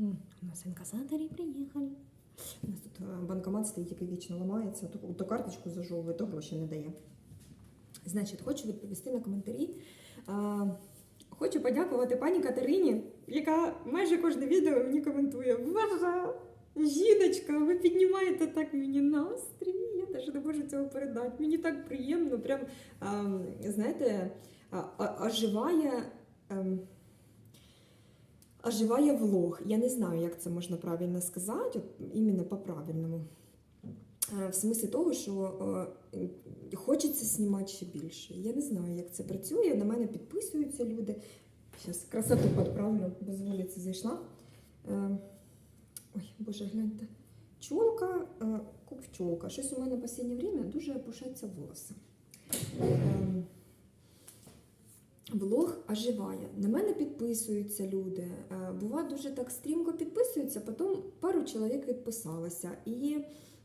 У нас инкассаторы приехали. У нас тут е, банкомат стоїть, який вічно ламається, то, то карточку зажовує, то гроші не дає. Значить, хочу відповісти на коментарі. А, хочу подякувати пані Катерині, яка майже кожне відео мені коментує. Боже, жіночка, ви піднімаєте так мені настрій. Я навіть не можу цього передати. Мені так приємно. Прям, а, знаєте, а, а, оживає. ем, оживає влог. Я не знаю, як це можна правильно сказати, от, іменно по-правильному. Е, В смислі того, що е, хочеться знімати ще більше. Я не знаю, як це працює. На мене підписуються люди. Зараз красоту підправлю, без вулиці зайшла. Е, Ой, боже, гляньте. Чолка, е, куп чолка. Щось у мене в останнє время дуже пушаться волоси. Влог оживає. На мене підписуються люди. Е, Бува дуже так стрімко підписуються, потім пару чоловік відписалося. І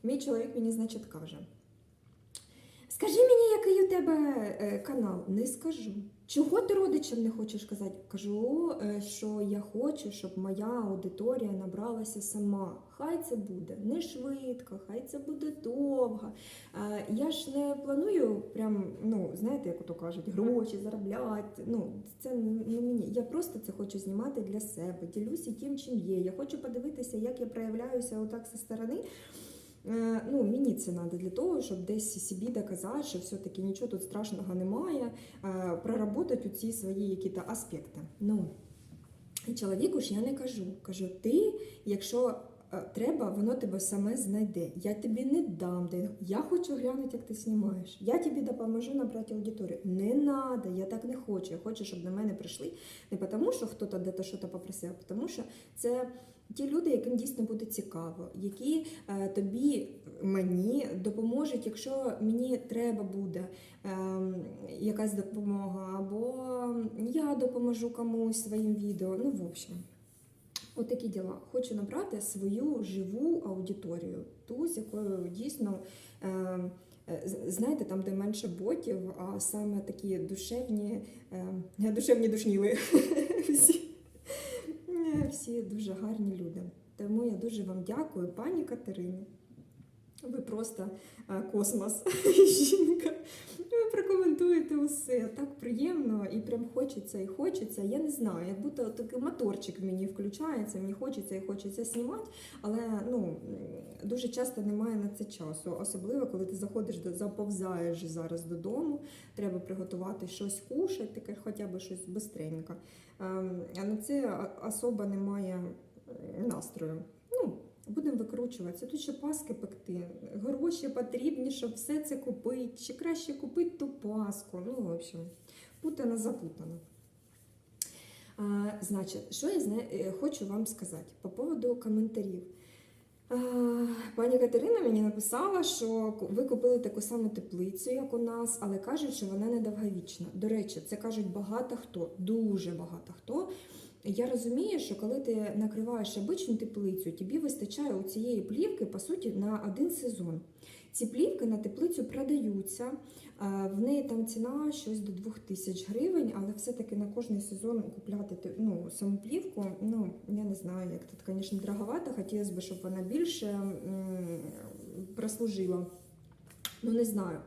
мій чоловік мені, значить, каже: Скажи мені, який у тебе е, канал? Не скажу. Чого ти родичам не хочеш казати? Кажу, е, що я хочу, щоб моя аудиторія набралася сама. Хай це буде не швидко, хай це буде довго. Е, Я ж не планую прям, ну, знаєте, як ото кажуть, гроші заробляти. Ну, це не мені. Я просто це хочу знімати для себе, ділюся тим, чим є. Я хочу подивитися, як я проявляюся отак зі сторони. Е, Ну, мені це треба для того, щоб десь собі доказати, що все-таки нічого тут страшного немає, е, проработати ці свої якісь аспекти. Ну, і чоловіку ж я не кажу. Кажу, ти, якщо е, треба, воно тебе саме знайде. Я тобі не дам. Я хочу глянути, як ти знімаєш. Я тобі допоможу набрати аудиторію. Не треба, я так не хочу. Я хочу, щоб до мене прийшли не тому, що хтось десь щось попросив, а тому що це ті люди, яким дійсно буде цікаво, які е, тобі, мені допоможуть, якщо мені треба буде ем, якась допомога, або я допоможу комусь своїм відео. Ну, в общем. От такі діла. Хочу набрати свою живу аудиторію, ту, з якою дійсно, е, е, знаєте, там, де менше ботів, а саме такі душевні, е, душевні душніли. Всі, Всі дуже гарні люди. Тому я дуже вам дякую, пані Катерині. Ви просто е, космос, жінка. Ви прокоментуєте усе. Так приємно і прям хочеться і хочеться. Я не знаю, як будто такий моторчик мені включається, мені хочеться і хочеться знімати, але ну, дуже часто немає на це часу. Особливо, коли ти заходиш до заповзаєш зараз додому, треба приготувати щось кушати, таке хоча б щось бистренько. Ем, А на це особа не має настрою. Ну, Будемо викручуватися. Тут ще паски пекти. Гроші потрібні, щоб все це купити. Чи краще купити ту паску. Ну, в общем, путано запутано. А, значить, що я зна... е, хочу вам сказати по поводу коментарів. А, пані Катерина мені написала, що ви купили таку саму теплицю, як у нас, але кажуть, що вона недовговічна. До речі, це кажуть багато хто, дуже багато хто. Я розумію, що коли ти накриваєш обичну теплицю, тобі вистачає у цієї плівки, по суті, на один сезон. Ці плівки на теплицю продаються. е, В неї там ціна щось до 2000 гривень, але все-таки на кожний сезон купляти ну, саму плівку, ну, я не знаю, як тут, звісно, дороговато, хотілося б, щоб вона більше прослужила. Ну, не знаю.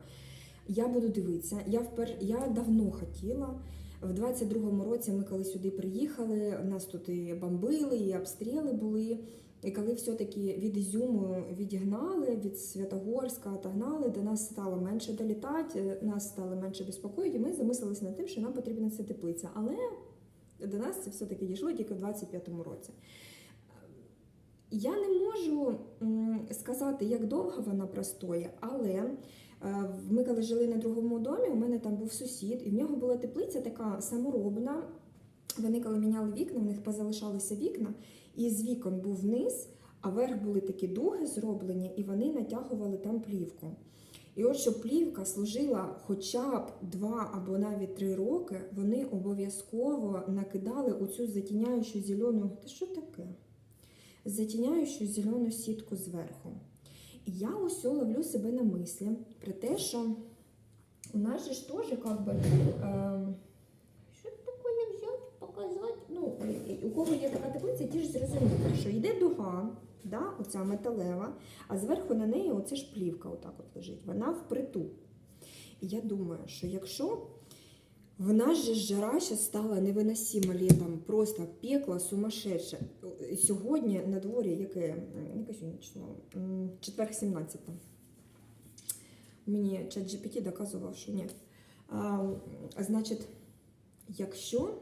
Я буду дивитися. Я, впер... я давно хотіла. В 22-му році ми коли сюди приїхали, нас тут і бомбили, і обстріли були. І коли все-таки від Ізюму відігнали, від Святогорська отогнали, до нас стало менше долітати, нас стало менше безпокоїти, і ми замислилися над тим, що нам потрібна ця теплиця. Але до нас це все-таки дійшло тільки в 25-му році. Я не можу сказати, як довго вона простоє, але е, ми коли жили на другому домі, у мене там був сусід, і в нього була теплиця така саморобна. Вони, коли міняли вікна, в них позалишалися вікна, і з вікон був низ, а верх були такі дуги зроблені, і вони натягували там плівку. І от щоб плівка служила хоча б два або навіть три роки, вони обов'язково накидали оцю затіняючу зелену. Та що таке? Затіняючу зелену сітку зверху. І я ось ловлю себе на мислі про те, що у нас же ж теж как би. Е, що таке взяти, показати? Ну, у кого є така теплиця, ті ж зрозуміли, що йде дуга, да, оця металева, а зверху на неї оце ж плівка отак от лежить. Вона впритул. І я думаю, що якщо в нас же жара ще стала невиносима літом, просто пекло сумасшедше. Сьогодні на дворі, яке, яке сьогодні число? М, Четверг 17. Мені чат GPT доказував, що ні. А, значить, якщо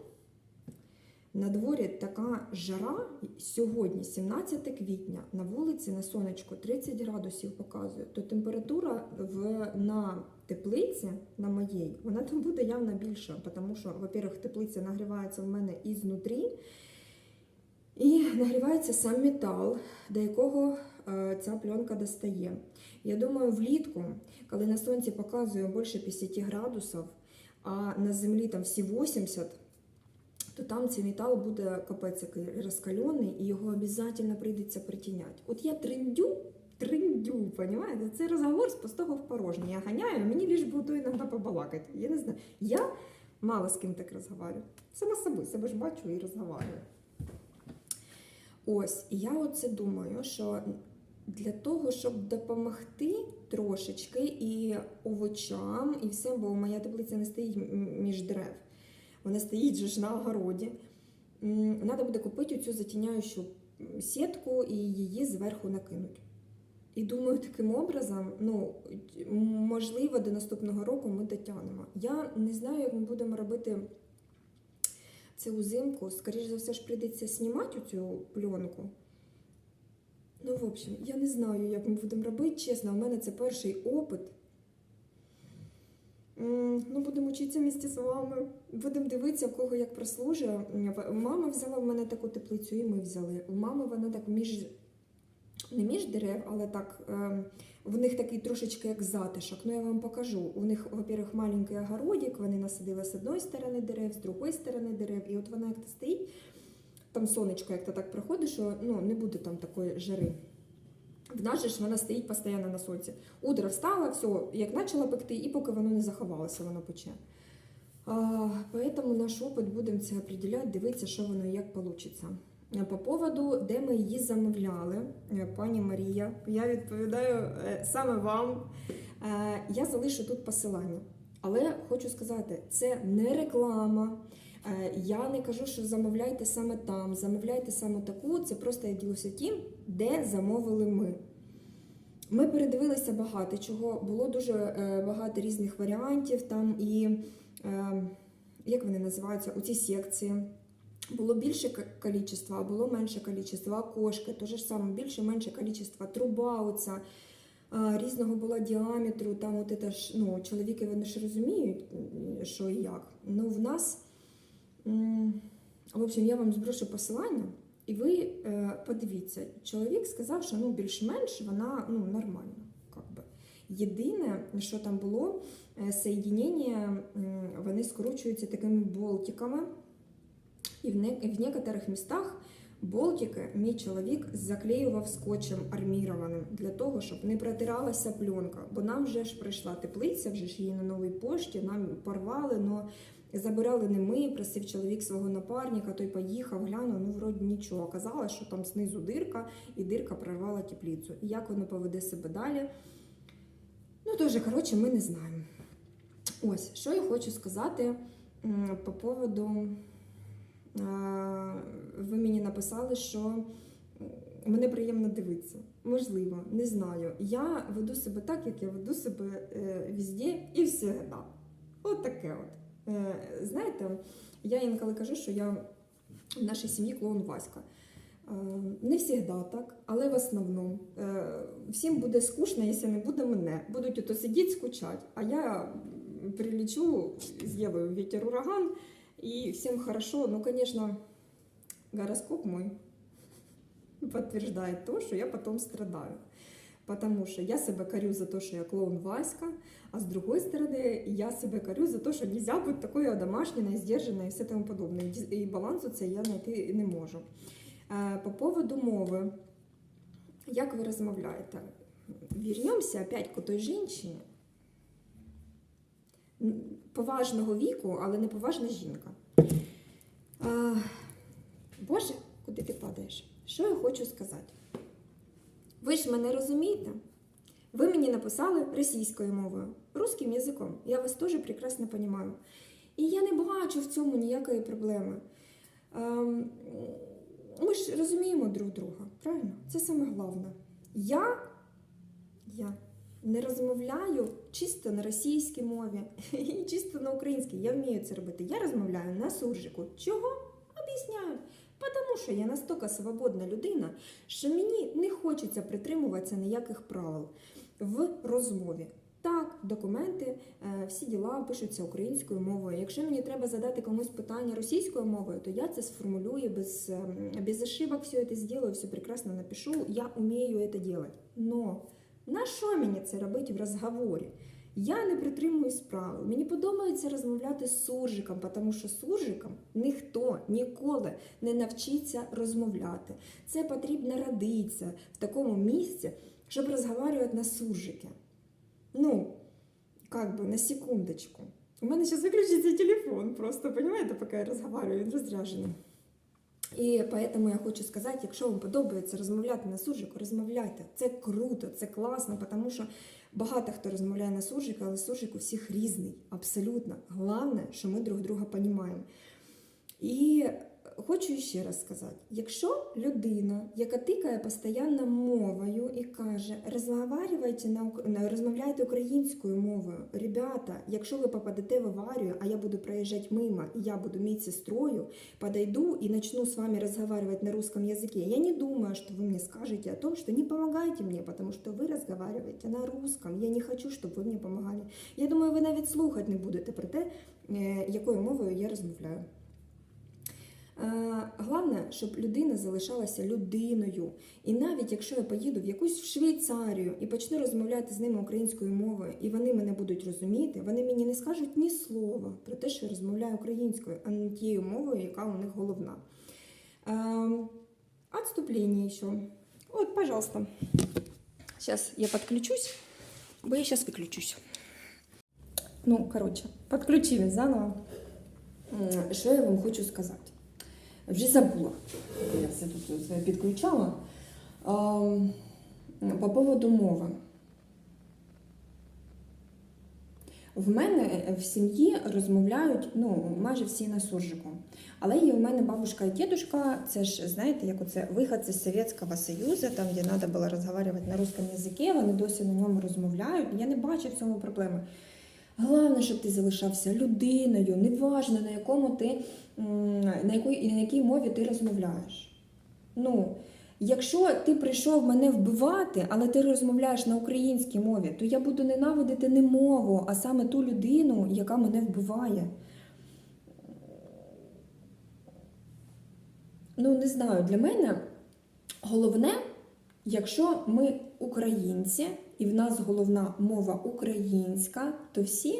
на дворі така жара, сьогодні, 17 квітня, на вулиці на сонечко 30 градусів показує, то температура в, на теплиці, на моїй, вона там буде явно більша, тому що, во-первых, теплиця нагрівається в мене ізнутрі, і нагрівається сам метал, до якого е, ця пленка достає. Я думаю, влітку, коли на сонці показує більше 50 градусів, а на землі там всі 80, то там цей метал буде капець який розкалений, і його обов'язково прийдеться притіняти. От я триндю, триндю, понимаєте? Це розговор з пустого в порожнє. Я ганяю, мені би то іноді побалакати. Я не знаю. Я мало з ким так розмовляю. Сама з собою себе ж бачу і розмовляю. Ось, я оце думаю, що для того, щоб допомогти трошечки і овочам, і всім, бо моя теплиця не стоїть між дерев, вона стоїть ж на огороді. Треба буде купити цю затіняючу сітку і її зверху накинуть. І думаю, таким образом, ну, можливо, до наступного року ми дотягнемо. Я не знаю, як ми будемо робити це узимку. Скоріше за все ж прийдеться знімати цю пленку. Ну, в общем, я не знаю, як ми будемо робити. Чесно, у мене це перший опит. Ну, будемо вчитися місті з вами. Будемо дивитися, в кого як прослужує. Мама взяла в мене таку теплицю, і ми взяли. У мами вона так між не між дерев, але так е, в них такий трошечки як затишок. Ну я вам покажу. У них, во-первых, маленький огородик, вони насадили з одної сторони дерев, з другої сторони дерев. І от вона як то стоїть, там сонечко як то так проходить, що ну, не буде там такої жари. В нас же ж вона стоїть постійно на сонці. Утро встала, все, як почала пекти, і поки воно не заховалося, воно пече. А, поэтому наш опит будемо це определяти, дивитися, що воно і як вийде. По поводу, де ми її замовляли, е, пані Марія, я відповідаю е, саме вам. Е, Я залишу тут посилання. Але хочу сказати, це не реклама. Е, Я не кажу, що замовляйте саме там, замовляйте саме таку. Це просто я ділюся тим, де замовили ми. Ми передивилися багато чого, було дуже е, багато різних варіантів. Там і е, як вони називаються, у ці секції. Було більше кількість, а було менше кількість, окошки, то ж саме більше менше кількість, труба оця, різного було діаметру, там от це ж, ну, чоловіки вони ж розуміють, що і як. Ну, в нас, в общем, я вам зброшу посилання, і ви е, подивіться, чоловік сказав, що ну, більш-менш вона ну, нормальна. Єдине, що там було, е, соєдінення, вони скручуються такими болтиками. І в, не, в некоторих містах болтики мій чоловік заклеював скотчем армірованим для того, щоб не протиралася пленка. Бо нам вже ж прийшла теплиця, вже ж її на новій пошті, нам порвали, но забирали не ми, просив чоловік свого напарника, той поїхав, глянув, ну вроді нічого. Оказалось, що там знизу дирка, і дирка прорвала теплицю. І як воно поведе себе далі? Ну, теж, коротше, ми не знаємо. Ось, що я хочу сказати по поводу. Ви мені написали, що мене приємно дивитися. Можливо, не знаю. Я веду себе так, як я веду себе е, везде і всегда. От таке от. Е, знаєте, я інколи кажу, що я в нашій сім'ї клоун Васька. Е, Не завжди так, але в основному. Е, Всім буде скучно, якщо не буде мене. Будуть ото сидіти, скучати. А я прилечу, з'явив вітер ураган, и всем хорошо. Ну, конечно, гороскоп мой подтверждает то, что я потом страдаю. Потому что я себя корю за то, что я клоун Васька, а с другой стороны, я себя корю за то, что нельзя быть такой одомашненной, сдержанной и все тому подобное. І і балансу це я знайти не можу. Е, По поводу мови, як ви розмовляєте? Вернемося опять к той жінці, поважного віку, але не поважна жінка. А, Боже, куди ти падаєш? Що я хочу сказати? Ви ж мене розумієте? Ви мені написали російською мовою, русським язиком. Я вас теж прекрасно розумію. І я не бачу в цьому ніякої проблеми. Ем, ми ж розуміємо друг друга, правильно? Це саме головне. Я, я не розмовляю чисто на російській мові і чисто на українській. Я вмію це робити. Я розмовляю на суржику. Чого? Тому що я настільки свободна людина, що мені не хочеться притримуватися ніяких правил в розмові. Так, документи, е, всі діла пишуться українською мовою. Якщо мені треба задати комусь питання російською мовою, то я це сформулюю без, ем, без ошибок, все це зроблю, все прекрасно напишу. Я вмію це робити. Но на що мені це робити в розговорі? Я не притримуюсь правил. Мені подобається розмовляти з суржиком, тому що суржиком ніхто ніколи не навчиться розмовляти. Це потрібно родитися в такому місці, щоб розмовляти на суржике. Ну, как бы на секундочку. У мене зараз виключиться телефон, просто, понимаете, поки я розмовляю, він розряджений. І поэтому я хочу сказати, якщо вам подобається розмовляти на суржику, розмовляйте. Це круто, це класно, тому що багато хто розмовляє на суржик, але суржик у всіх різний, абсолютно. Головне, що ми друг друга розуміємо. І хочу ще раз сказати: якщо людина, яка тикає постійно мовою і каже, розмовляйте на ук- на- розмовляйте українською мовою, ребята, якщо ви попадете в аварію, а я буду проїжджати мимо, і я буду медсестрою, подойду и начну с вами разговаривать на русском языке, я не думаю, что вы мне скажете о том, что не помогайте мне, потому что вы разговариваете на русском. Я не хочу, щоб ви мені помогали. Я думаю, ви навіть слухати не будете про те, е, якою мовою я розмовляю. Е, Головне, щоб людина залишалася людиною. І навіть якщо я поїду в якусь в Швейцарію і почну розмовляти з ними українською мовою, і вони мене будуть розуміти, вони мені не скажуть ні слова про те, що я розмовляю українською, а не тією мовою, яка у них головна. Отступление еще. Вот, пожалуйста. Сейчас я подключусь, бо я сейчас выключусь. Ну, короче, подключились заново. Що я вам хочу сказати? Вже забула. Я все тут все підключала. Ем, По поводу мови. В мене в сім'ї розмовляють ну, майже всі на суржику. Але є у мене бабушка і дідушка, це ж, знаєте, як оце виходці з Совєтського Союзу, там, де треба було розмовляти на русском язикі, вони досі на ньому розмовляють. Я не бачу в цьому проблеми. Головне, щоб ти залишався людиною, неважно на якому ти на якій, на якій мові ти розмовляєш. Ну, якщо ти прийшов мене вбивати, але ти розмовляєш на українській мові, то я буду ненавидити не мову, а саме ту людину, яка мене вбиває. Ну, не знаю, для мене головне, якщо ми українці, і в нас головна мова українська, то всі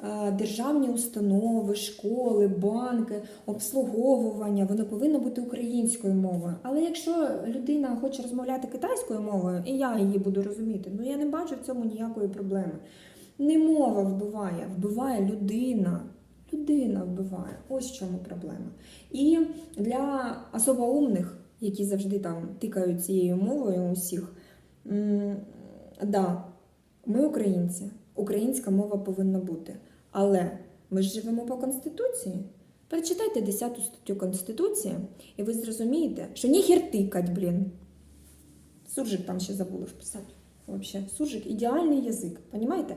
е, державні установи, школи, банки, обслуговування, воно повинно бути українською мовою. Але якщо людина хоче розмовляти китайською мовою, і я її буду розуміти, ну я не бачу в цьому ніякої проблеми. Не мова вбиває, вбиває людина. Людина вбиває. Ось в чому проблема. І для особо умних, які завжди там тикають цією мовою усіх, да, ми українці, українська мова повинна бути. Але ми ж живемо по Конституції. Перечитайте 10 статтю Конституції, і ви зрозумієте, що ніхер тикать, блін. Суржик там ще забули вписати. Вообще, суржик ідеальний язик, понімаєте?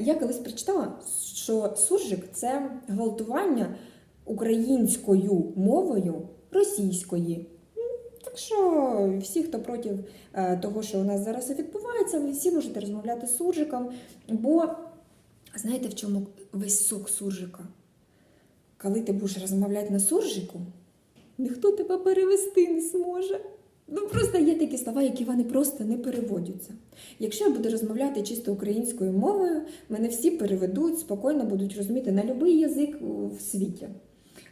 Я колись прочитала, що суржик це гвалтування українською мовою російської. Так що всі, хто проти е, того, що у нас зараз відбувається, ви всі можете розмовляти з суржиком. Бо знаєте, в чому весь сок суржика? Коли ти будеш розмовляти на суржику, ніхто тебе перевести не зможе. Ну просто є такі слова, які вони просто не переводяться. Якщо я буду розмовляти чисто українською мовою, мене всі переведуть, спокійно будуть розуміти на будь-який язик в світі.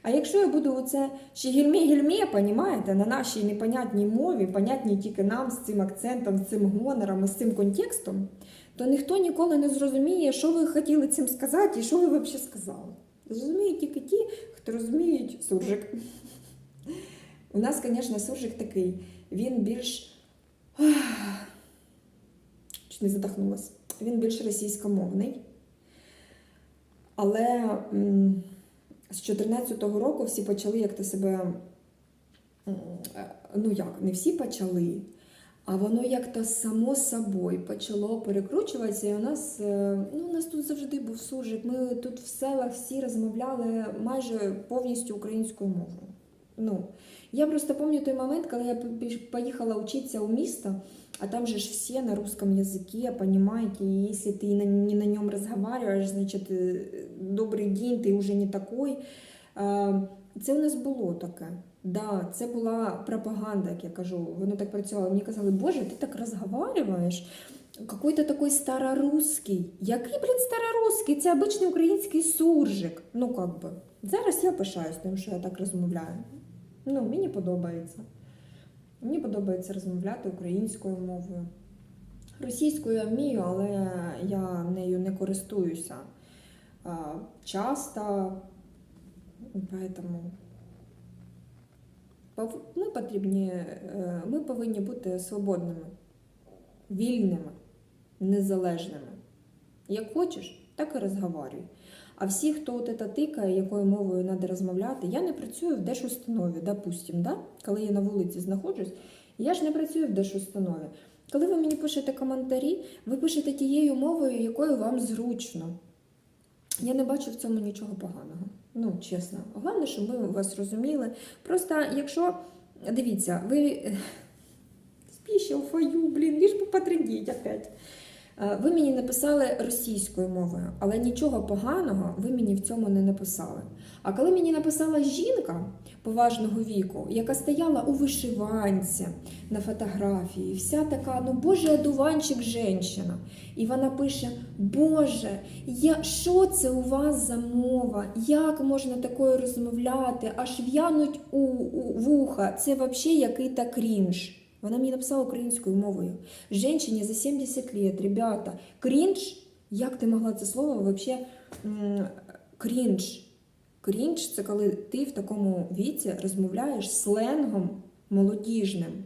А якщо я буду оце щегельмє-гельмє, понімаєте, на нашій непонятній мові, понятній тільки нам з цим акцентом, з цим гонором з цим контекстом, то ніхто ніколи не зрозуміє, що ви хотіли цим сказати і що ви взагалі сказали. Зрозуміють тільки ті, хто розуміють суржик. У нас, звісно, суржик такий, він більш. Чуть не задохнулась. Він більш російськомовний. Але з 2014 року всі почали як-то себе. е, Ну як, не всі почали, а воно як-то само собою почало перекручуватися. І у нас, е, ну, у нас тут завжди був суржик. Ми тут в селах всі розмовляли майже повністю українською мовою. Ну, я просто пам'ятаю той момент, коли я пі- поїхала учитися у місто, а там же ж все на русском языке, понимаете, и если ты на- не на нем разговариваешь, значит, э, добрий день, ти вже не такой. Е, Це у нас було таке. Да, це була пропаганда, як я кажу. Воно так працювало. Мені казали, Боже, ти так розговорюєш. Какой-то такой старорусский. Який, блін, старорусский? Це обичний український суржик. Ну, как би. Зараз я пишаюсь тим, що я так розмовляю. Ну, мені подобається. Мені подобається розмовляти українською мовою. Російською я вмію, але я нею не користуюся часто. Поэтому ми потрібні, е, ми повинні бути свободними, вільними, незалежними. Як хочеш, так і розговорюй. А всі, хто от это тикає, якою мовою треба розмовляти, я не працюю в держустанові, допустим, да? коли я на вулиці знаходжусь, я ж не працюю в держустанові. Коли ви мені пишете коментарі, ви пишете тією мовою, якою вам зручно. Я не бачу в цьому нічого поганого. Ну, чесно. Головне, щоб ми вас розуміли. Просто, якщо дивіться, ви спіщав фою, блін, ліж би потрендіть опять. Е, Ви мені написали російською мовою, але нічого поганого ви мені в цьому не написали. А коли мені написала жінка поважного віку, яка стояла у вишиванці на фотографії, вся така, ну боже, одуванчик женщина. І вона пише: Боже, я, що це у вас за мова? Як можна такою розмовляти? Аж в'януть у, у вуха. Це взагалі який-то крінж. Вона мені написала українською мовою. Женщині за 70 лет, ребята, крінж, як ти могла це слово взагалі крінж? Крінж це коли ти в такому віці розмовляєш сленгом молодіжним.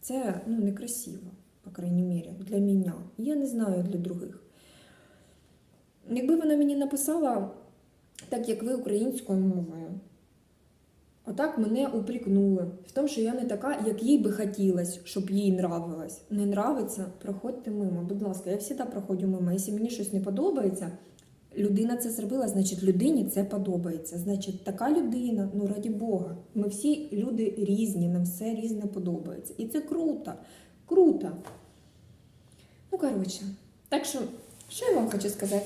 Це ну, некрасиво, по крайній мірі, для мене. Я не знаю для других. Якби вона мені написала так, як ви українською мовою, отак мене упрекнули в тому, що я не така, як їй би хотілося, щоб їй нравилось. Не нравиться, проходьте мимо. Будь ласка, я завжди проходжу мимо. Якщо мені щось не подобається, людина це зробила, значить людині це подобається. Значить, така людина, ну раді Бога. Ми всі люди різні, нам все різне подобається. І це круто. Круто. Ну, коротше, так що, що я вам хочу сказати?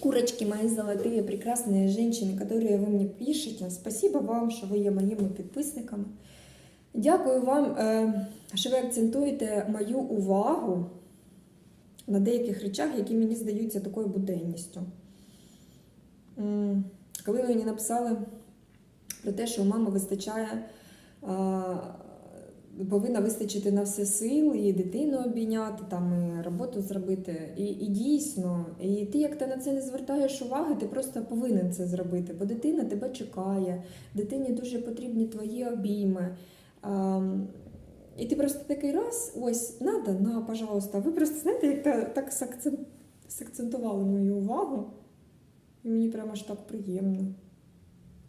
Курочки мои золотые, прекрасные женщины, которые вы мне пишете. Спасибо вам, що ви є моїми підписниками. Дякую вам, е, що ви акцентуєте мою увагу на деяких речах, які мені здаються такою буденністю. М, Коли ви мені написали про те, що у мами вистачає, а, повинна вистачити на все сил, і дитину обійняти, там, і роботу зробити. І, і дійсно, і ти як ти на це не звертаєш уваги, ти просто повинен це зробити, бо дитина тебе чекає, дитині дуже потрібні твої обійми. А, і ти просто такий раз, ось, надо, на, пожалуйста. Ви просто знаєте, як та- так сакцент, сакцентували мою увагу. І мені прямо аж так приємно.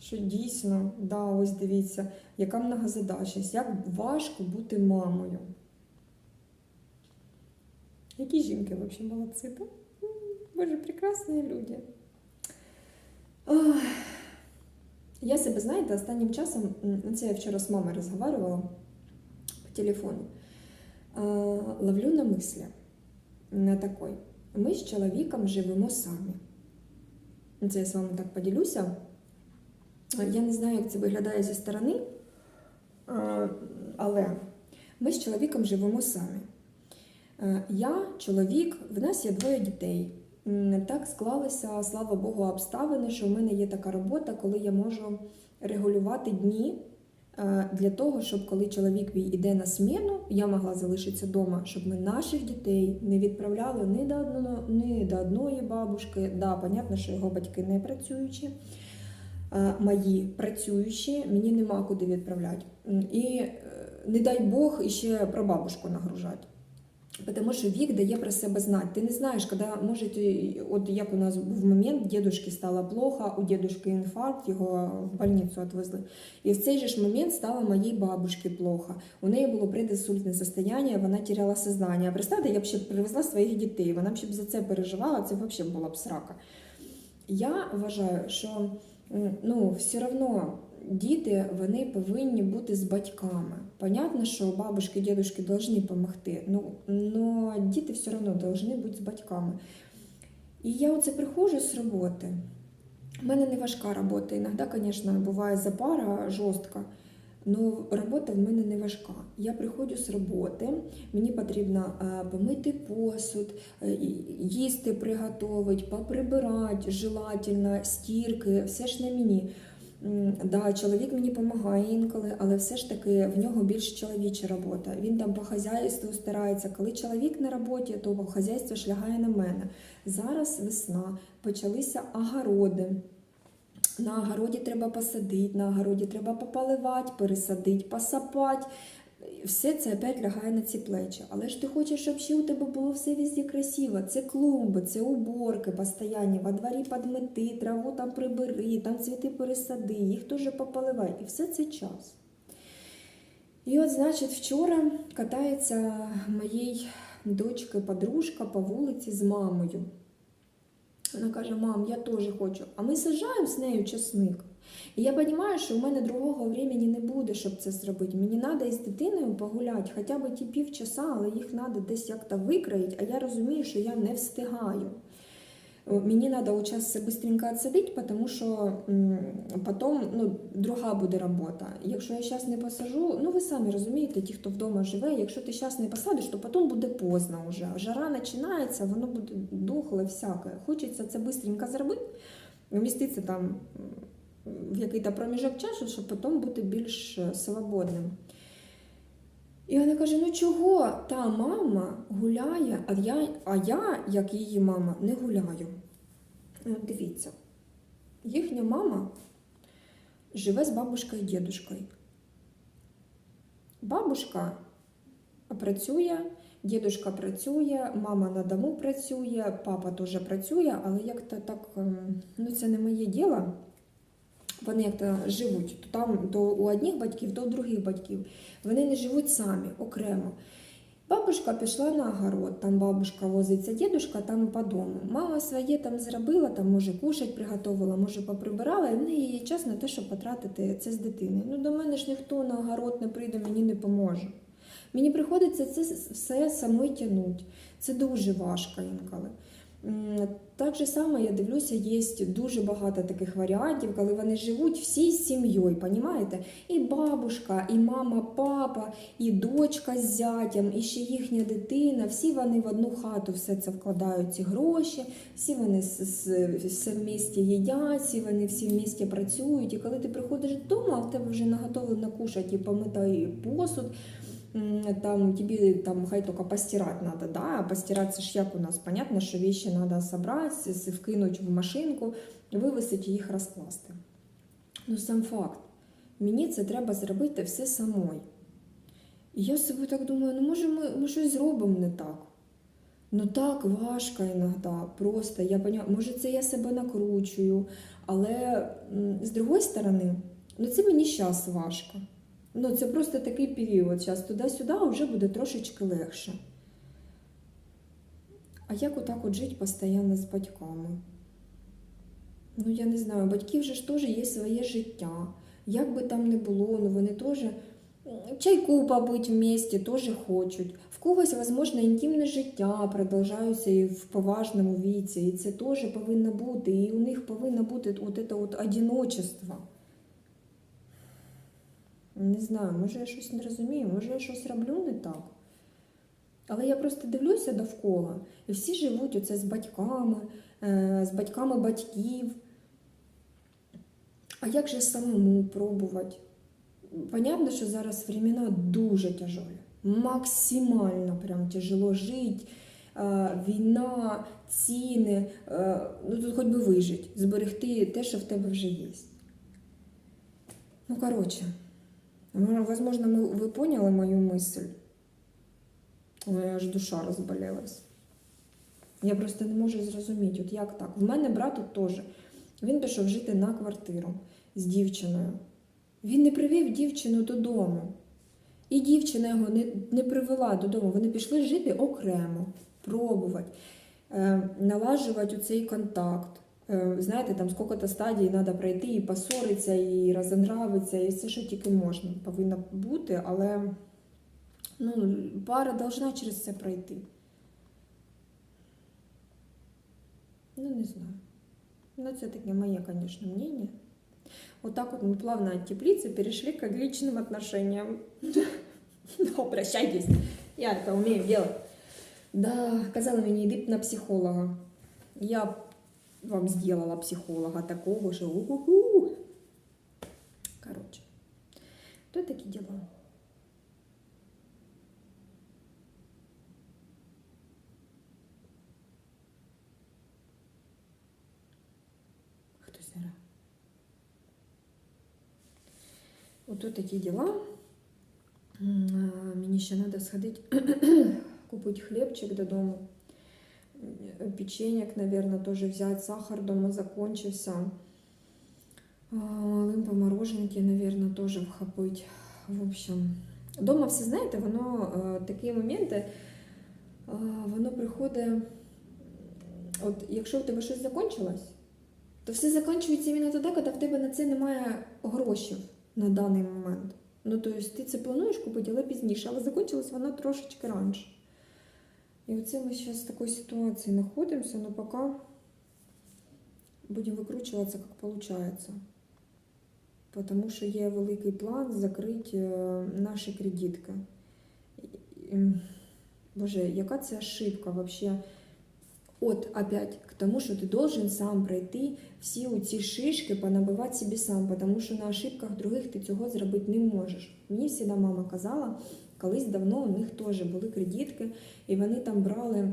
Що дійсно, да, ось дивіться, яка многозадачність, як важко бути мамою. Які жінки взагалі молодці, так? Боже, прекрасні люди. Я себе, знаєте, останнім часом, ну, це я вчора з мамою розмовляла по телефону, ловлю на мислі на такой. Ми з чоловіком живемо самі. Це я з вами так поділюся. Я не знаю, як це виглядає зі сторони, але ми з чоловіком живемо самі. Е, Я, чоловік, в нас є двоє дітей. Так склалися, слава Богу, обставини, що в мене є така робота, коли я можу регулювати дні е, для того, щоб коли чоловік мій іде на сміну, я могла залишитися вдома, щоб ми наших дітей не відправляли ні до одного, ні до одної бабушки. Да, понятно, що його батьки не працюючі. Е, мої працюючі, мені нема куди відправляти. І е, не дай Бог іще про бабушку нагружати. Тому що вік дає про себе знати. Ти не знаєш, коли може, от як у нас був момент, дідушки стало плохо, у дідушки інфаркт, його в больницю відвезли. І в цей же ж момент стало моїй бабушці плохо. У неї було прединсультне состояние, вона теряла сознання. Представте, я б ще привезла своїх дітей, вона б ще б за це переживала, це взагалі була б срака. Я вважаю, що ну, все одно діти вони повинні бути з батьками. Понятно, що бабушки, дідушки повинні допомогти, ну, але діти все одно повинні бути з батьками. І я оце приходжу з роботи. У мене не важка робота. Іноді, звісно, буває запара жорстка. Ну, робота в мене не важка. Я приходжу з роботи, мені потрібно е, помити посуд, е, їсти приготувати, поприбирати, желательно, стірки, все ж на мені. Да, чоловік мені допомагає інколи, але все ж таки в нього більш чоловіча робота. Він там по хазяйству старається. Коли чоловік на роботі, то хазяйство ж лягає на мене. Зараз весна, почалися огороди. На огороді треба посадити, на огороді треба пополивати, пересадити, посапати. Все це опять лягає на ці плечі. Але ж ти хочеш, щоб ще у тебе було все везде красиво. Це клумби, це уборки постійні, во дворі підмети, траву там прибери, там цвіти пересади, їх теж пополивай. І все це час. І от, значить, вчора катається моїй дочки подружка по вулиці з мамою. Вона каже: мам, я теж хочу. А ми сажаємо з нею часник. І я розумію, що в мене другого времени не буде, щоб це зробити. Мені треба із дитиною погуляти, хоча б ті півчаса, але їх треба десь як-то викроїти, а я розумію, що я не встигаю. О, Мені треба це швидко відсадити, тому що потім ну, друга буде робота. Якщо я зараз не посажу, ну ви самі розумієте, ті, хто вдома живе, якщо ти зараз не посадиш, то потім буде поздно вже. Жара починається, воно буде духле, всяке. Хочеться це швидко зробити, вміститися там в якийсь проміжок часу, щоб потім бути більш свободним. І вона каже: ну чого та мама гуляє, а я, а я, як її мама, не гуляю. І От дивіться, їхня мама живе з бабушкою і дідушкою. Бабушка працює, дідушка працює, мама на дому працює, папа теж працює, але як-то так, ем, ну це не моє діло. Вони як-то живуть то там то у одних батьків, то у других батьків. Вони не живуть самі, окремо. Бабушка пішла на огород, там бабушка возиться, дідушка там по дому. Мама своє там зробила, там може кушать приготувала, може поприбирала, і в неї є час на те, щоб потратити це з дитини. Ну до мене ж ніхто на огород не прийде, мені не поможе. Мені приходиться це все самой тягнути. Це дуже важко інколи. Так же само я дивлюся, є дуже багато таких варіантів, коли вони живуть всі з сім'єю, понімаєте? І бабушка, і мама, папа, і дочка з зятям, і ще їхня дитина. Всі вони в одну хату все це вкладають ці гроші, всі вони все в місті їдять, всі вони всі в місті працюють. І коли ти приходиш додому, а в тебе вже наготовлено кушати і помитай посуд. Там тебе там хай только постирать надо, да, а постирать ж як у нас, понятно, що вещи надо собрать, вкинуть в машинку, вивесити їх розкласти. Ну, сам факт. Мені це треба зробити все самой. І я собі так думаю, ну може ми, ми щось зробимо не так. Ну так важко іноді, просто я поняла, може це я себе накручую, але з другої сторони, ну це мені зараз важко. Ну, це просто такий період. Зараз туди-сюди вже буде трошечки легше. А як отак от жити постійно з батьками? Ну, я не знаю, батьків же ж теж є своє життя. Як би там не було, ну вони теж чайку побити в місті теж хочуть. В когось, можливо, інтимне життя продовжується і в поважному віці, і це теж повинно бути. І у них повинно бути от це от одиночество. Не знаю, може я щось не розумію, може я щось роблю не так. Але я просто дивлюся довкола, і всі живуть оце з батьками, е, з батьками батьків. А як же самому пробувати? Понятно, що зараз времена дуже тяжелі, максимально прям тяжело жити. Е, Війна, ціни, е, ну тут хоч би вижити, зберегти те, що в тебе вже є. Ну, короче, м, возможно, мы, вы поняли мою мысль. У мене аж душа розболілась. Я просто не можу зрозуміти, от як так. В мене брат от теж. Він пішов жити на квартиру з дівчиною. Він не привів дівчину додому. І дівчина його не, не привела додому. Вони пішли жити окремо, пробувати, е, налажувати цей контакт. Е, знаєте, там скільки-то стадій треба пройти, і посоритися, і розонравитися, і все, що тільки можна, повинно бути, але ну, пара должна через це пройти. Ну, не знаю. Ну, це таке моє, конечно, мнение. Вот так вот мы плавно от теплицы перешли к личным отношениям. Ну, обращайтесь, я это умею делать. Да, казала мені, йди на психолога. Я б вам сделала психолога такого же. У-ху-ху. Короче, то такі діла. Хтось грає. Ото такі діла. М, а, Мені ще треба сходити, купити хлібчик додому. М, Печенек, наверное, тоже взять. Сахар дома закончився. А, Малим по мороженки, наверное, тоже вхопить. В общем, дома все знаєте, воно е, такі моменти, е, воно приходить. От якщо в тебе щось закончилось, то все закінчується іменно тоді, коли в тебе на це немає грошей на даний момент. Ну, тобто ти це плануєш купити, але пізніше, але закінчилось воно трошечки раніше. І оце ми зараз в такій ситуації знаходимося, але поки будемо викручуватися, як виходить. Тому що є великий план закрити е, наші кредитки. Боже, яка це ошибка вообще? От опять к тому, що ти должен сам пройти всі ці шишки, понабивати собі сам, тому що на ошибках других ти цього зробити не можеш. Мені завжди мама казала, колись давно у них теж були кредитки, і вони там брали.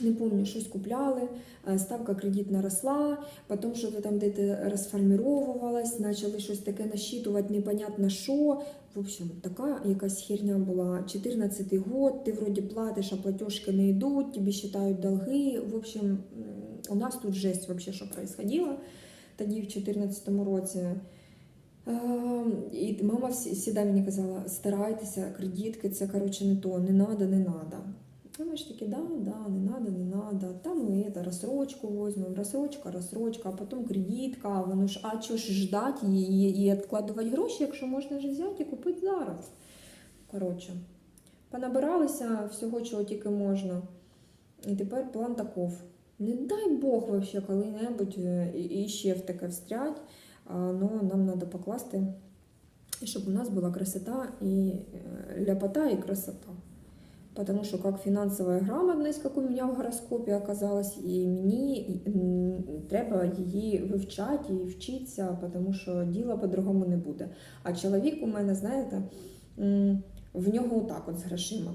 Не пам'ятаю, щось купляли, е, ставка кредитна росла, потім щось там десь розформировувалось, почали щось таке насчитувати, непонятно що. В общем, така якась херня була. 14-й год, ти вроді платиш, а платежки не йдуть, тобі вважають долги. В общем, у нас тут жесть вообще, що происходило тоді в 14-му році. Е, І мама всі- завжди мені казала, старайтеся, кредитки, це коротше не то, не надо, не надо. А ми ж такі, да, да, не надо, не надо. Там ми это, розсрочку візьмемо, розсрочка, розсрочка, а потім кредитка, воно ж, а чого ж ждати і, і, відкладувати гроші, якщо можна ж взяти і купити зараз. Коротше, понабиралися всього, чого тільки можна. І тепер план таков. Не дай Бог вообще коли-небудь е, і, і ще в таке встрять, а, но нам треба покласти, щоб у нас була красота і е, ляпота і красота. Потому что как финансовая грамотность, как у меня в гороскопі оказалась, і мені треба її вивчати і вчитися, тому що діла по-другому не буде. А чоловік у мене, знаєте, в нього отак от з грошима.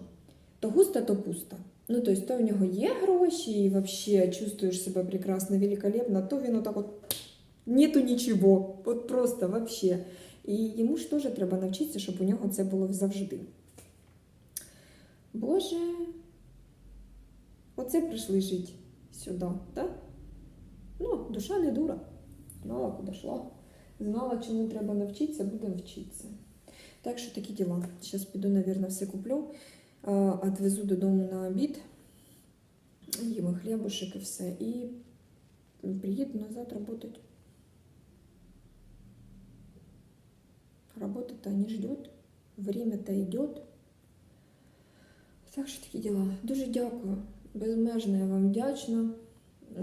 То густо, то пусто. Ну, тобто, то в нього є гроші, і взагалі чувствуєш себе прекрасно, великолепно, то він отак от нету нічого, от просто вообще. І йому ж теж треба навчитися, щоб у нього це було завжди. Боже, оце прийшли жити сюди, так? Ну, душа не дура. Знала, куди йшла. Знала, чому треба навчитися, будемо вчитися. Так що такі діла. Зараз піду, мабуть, все куплю, а, отвезу додому на обід, їм хлібушек і все. І приїду назад працювати. Работа-то не ждет, время-то йде. Так що такі діла. Дуже дякую. Безмежно я вам вдячна.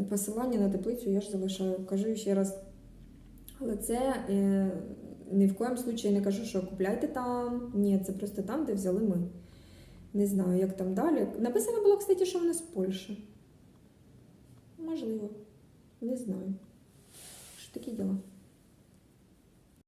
Посилання на теплицю я ж залишаю. Кажу ще раз. Але це е, ні в коєму случаї не кажу, що купляйте там. Ні, це просто там, де взяли ми. Не знаю, як там далі. Написано було, кстати, що вона з Польщі. Можливо. Не знаю. Що такі діла.